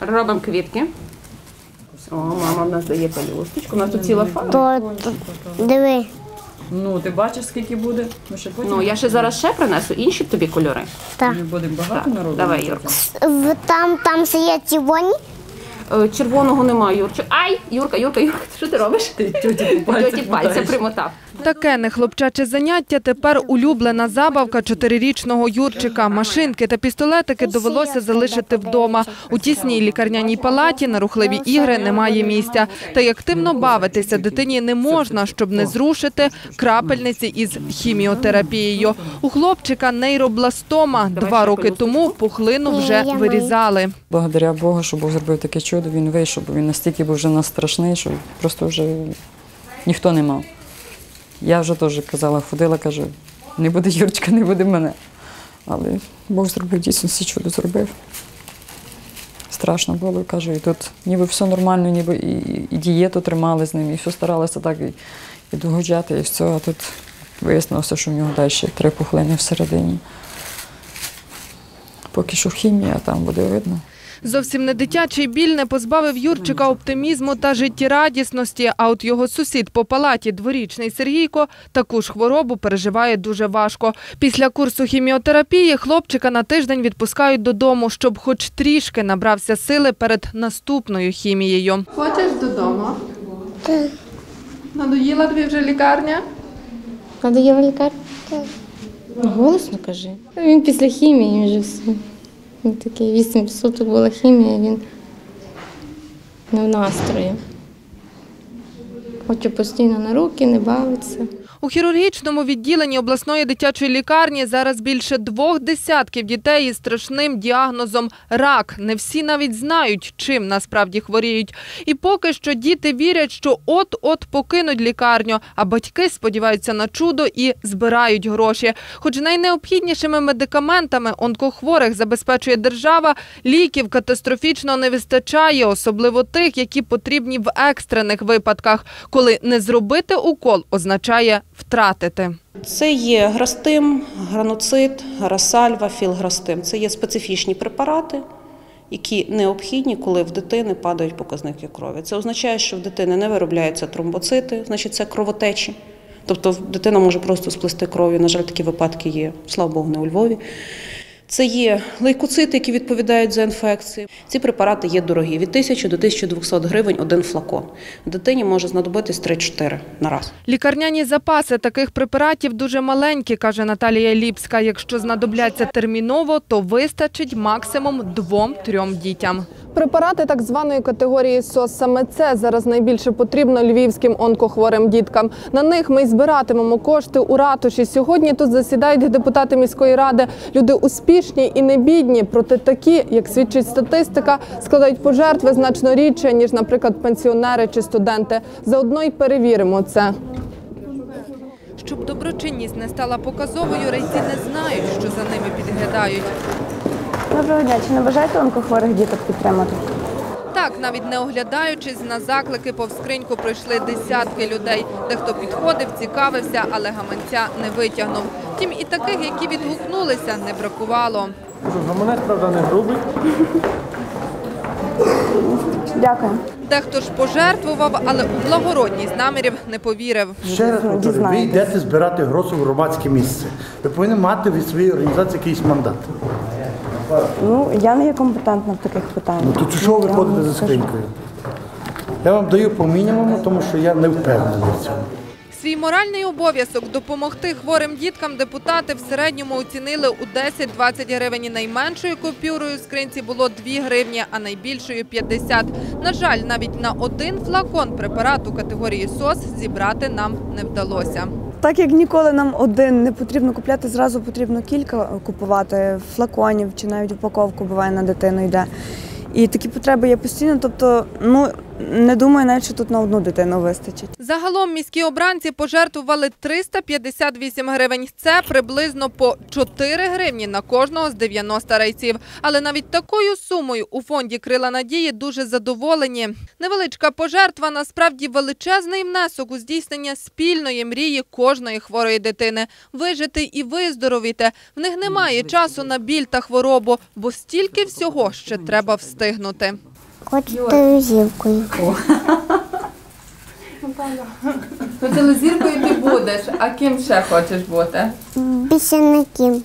Робимо квітки. О, мама в нас дає пелюсточку. У нас тут ціла фарба. То, то диви. Ну, ти бачиш, скільки буде? Ми ще потім Ну, я ще зараз ще принесу інші тобі кольори. Так. Ми будемо багато народу. давай, робити. Юрка. В- Там, там сидять ці воні. Е, Червоного немає, Юрчик. Ай! Юрка, Юрка, Юрка, що ти робиш? Ти тьоті Тьоті пальця примотав. Таке нехлопчаче заняття тепер улюблена забавка чотирирічного Юрчика. Машинки та пістолетики довелося залишити вдома. У тісній лікарняній палаті на рухливі ігри немає місця. Та й активно бавитися дитині не можна, щоб не зрушити крапельниці із хіміотерапією. У хлопчика нейробластома. Два роки тому пухлину вже вирізали. Благодаря Богу, що Бог зробив таке чудо, він вийшов, бо він настільки був вже нас страшний, що просто вже ніхто не мав. Я вже теж казала, ходила, кажу, не буде Юрчика, не буде мене. Але Бог зробив дійсно всі чудо зробив. Страшно було, кажу, і тут ніби все нормально, ніби і, і дієту тримали з ним, і все старалися так і, і догоджати, і все. А тут вияснилося, що в нього далі три пухлини всередині. Поки що хімія, там буде видно. Зовсім не дитячий біль не позбавив Юрчика оптимізму та життєрадісності. А от його сусід по палаті, дворічний Сергійко, таку ж хворобу переживає дуже важко. Після курсу хіміотерапії хлопчика на тиждень відпускають додому, щоб хоч трішки набрався сили перед наступною хімією. Хочеш додому? Надоїла тобі вже лікарня? Надоїла лікар? Так. Голосно кажи. Він після хімії вже все. Він такий 8 суток була хімія, він не в настрої. Хоче постійно на руки, не бавиться. У хірургічному відділенні обласної дитячої лікарні зараз більше двох десятків дітей із страшним діагнозом рак. Не всі навіть знають, чим насправді хворіють. І поки що діти вірять, що от-от покинуть лікарню, а батьки сподіваються на чудо і збирають гроші. Хоч найнеобхіднішими медикаментами онкохворих забезпечує держава, ліків катастрофічно не вистачає, особливо тих, які потрібні в екстрених випадках, коли не зробити укол означає втратити. Це є грастим, граноцит, грасальва, філграстим. Це є специфічні препарати, які необхідні, коли в дитини падають показники крові. Це означає, що в дитини не виробляються тромбоцити, значить це кровотечі. Тобто дитина може просто сплести кров'ю. На жаль, такі випадки є, слава Богу, не у Львові. Це є лейкоцити, які відповідають за інфекції. Ці препарати є дорогі від 1000 до 1200 гривень один флакон. Дитині може знадобитись 3-4 на раз. Лікарняні запаси таких препаратів дуже маленькі, каже Наталія Ліпська. Якщо знадобляться терміново, то вистачить максимум двом-трьом дітям. Препарати так званої категорії СОС саме це зараз найбільше потрібно львівським онкохворим діткам. На них ми й збиратимемо кошти у ратуші. Сьогодні тут засідають депутати міської ради. Люди успішні і не бідні. Проте такі, як свідчить статистика, складають пожертви значно рідше ніж, наприклад, пенсіонери чи студенти. Заодно й перевіримо це. Щоб доброчинність не стала показовою, рейці не знають, що за ними підглядають. Доброго дня. Чи не бажаєте онкохворих діток підтримати? Так, навіть не оглядаючись на заклики, повз скриньку пройшли десятки людей. Дехто підходив, цікавився, але гаманця не витягнув. Втім, і таких, які відгукнулися, не бракувало. Гаманець, правда, не грубий. Дякую. Дехто ж пожертвував, але у благородність намірів не повірив. Ще раз повторюю, ви йдете збирати гроші в громадське місце. Ви повинні мати від своєї організації якийсь мандат. Ну я не є компетентна в таких питаннях. Ну то чого ви ходите за скринькою? Я вам даю по мінімуму, тому що я не впевнений в цьому. Свій моральний обов'язок допомогти хворим діткам депутати в середньому оцінили у 10-20 гривень. Найменшою купюрою в скринці було 2 гривні, а найбільшою 50. На жаль, навіть на один флакон препарату категорії СОС зібрати нам не вдалося. Так як ніколи нам один не потрібно купляти, зразу потрібно кілька купувати флаконів чи навіть упаковку буває на дитину йде. І такі потреби є постійно. Тобто, ну не думаю, навіть тут на одну дитину вистачить. Загалом міські обранці пожертвували 358 гривень. Це приблизно по 4 гривні на кожного з 90 рейців. Але навіть такою сумою у фонді Крила Надії дуже задоволені. Невеличка пожертва насправді величезний внесок у здійснення спільної мрії кожної хворої дитини. Вижити і виздоровіти. В них немає часу на біль та хворобу, бо стільки всього ще треба встигнути. Хочу зіркою. Ну, телезіркою ти будеш, а ким ще хочеш бути? Більше не ким.